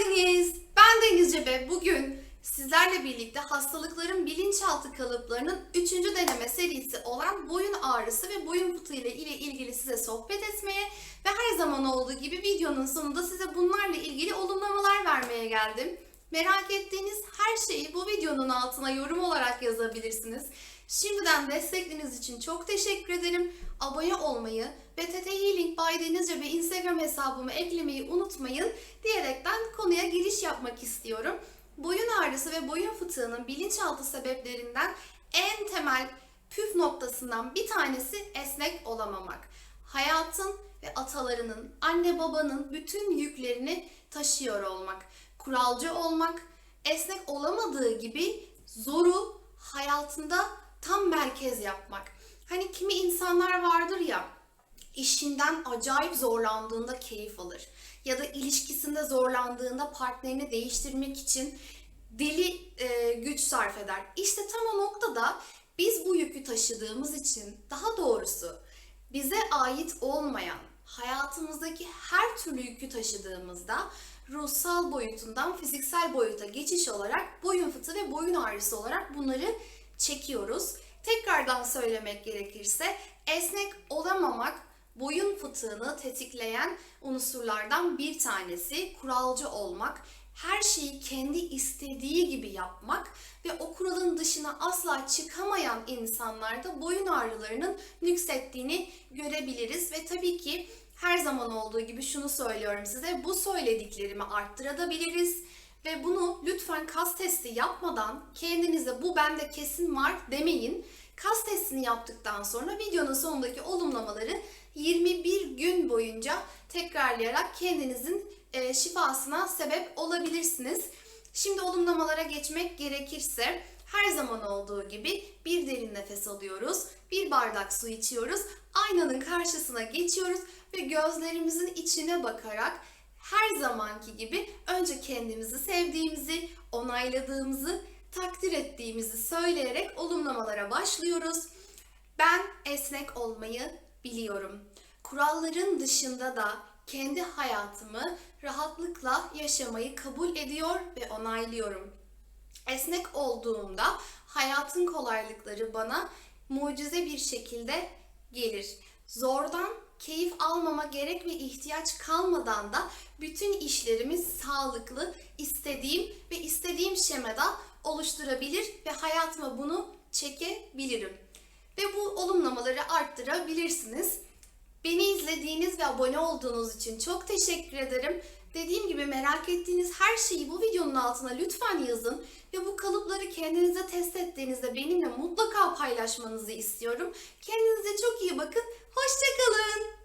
geldiniz. Ben Deniz Cebe. Bugün sizlerle birlikte hastalıkların bilinçaltı kalıplarının 3. deneme serisi olan boyun ağrısı ve boyun fıtığı ile ilgili size sohbet etmeye ve her zaman olduğu gibi videonun sonunda size bunlarla ilgili olumlamalar vermeye geldim. Merak ettiğiniz her şeyi bu videonun altına yorum olarak yazabilirsiniz. Şimdiden destekleriniz için çok teşekkür ederim. Abone olmayı ve TT Healing by Denizce ve Instagram hesabımı eklemeyi unutmayın diyerekten konuya giriş yapmak istiyorum. Boyun ağrısı ve boyun fıtığının bilinçaltı sebeplerinden en temel püf noktasından bir tanesi esnek olamamak. Hayatın ve atalarının, anne babanın bütün yüklerini taşıyor olmak. Kuralcı olmak, esnek olamadığı gibi zoru hayatında tam merkez yapmak. Hani kimi insanlar vardır ya, işinden acayip zorlandığında keyif alır. Ya da ilişkisinde zorlandığında partnerini değiştirmek için deli e, güç sarf eder. İşte tam o noktada biz bu yükü taşıdığımız için, daha doğrusu bize ait olmayan, hayatımızdaki her türlü yükü taşıdığımızda ruhsal boyutundan fiziksel boyuta geçiş olarak boyun fıtığı ve boyun ağrısı olarak bunları çekiyoruz. Tekrardan söylemek gerekirse esnek olamamak boyun fıtığını tetikleyen unsurlardan bir tanesi kuralcı olmak, her şeyi kendi istediği gibi yapmak ve o kuralın dışına asla çıkamayan insanlarda boyun ağrılarının nüksettiğini görebiliriz. Ve tabii ki her zaman olduğu gibi şunu söylüyorum size bu söylediklerimi arttırabiliriz ve bunu lütfen kas testi yapmadan kendinize bu bende kesin var demeyin. Kas testini yaptıktan sonra videonun sonundaki olumlamaları 21 gün boyunca tekrarlayarak kendinizin e, şifasına sebep olabilirsiniz. Şimdi olumlamalara geçmek gerekirse her zaman olduğu gibi bir derin nefes alıyoruz, bir bardak su içiyoruz, aynanın karşısına geçiyoruz ve gözlerimizin içine bakarak her zamanki gibi önce kendimizi sevdiğimizi, onayladığımızı, takdir ettiğimizi söyleyerek olumlamalara başlıyoruz. Ben esnek olmayı biliyorum. Kuralların dışında da kendi hayatımı rahatlıkla yaşamayı kabul ediyor ve onaylıyorum. Esnek olduğumda hayatın kolaylıkları bana mucize bir şekilde gelir. Zordan keyif almama gerek ve ihtiyaç kalmadan da bütün işlerimi sağlıklı, istediğim ve istediğim şemada oluşturabilir ve hayatıma bunu çekebilirim. Ve bu olumlamaları arttırabilirsiniz. Beni izlediğiniz ve abone olduğunuz için çok teşekkür ederim. Dediğim gibi merak ettiğiniz her şeyi bu videonun altına lütfen yazın ve bu kalıpları kendinize test ettiğinizde benimle mutlaka paylaşmanızı istiyorum. Kendinize çok iyi bakın. Hoşçakalın.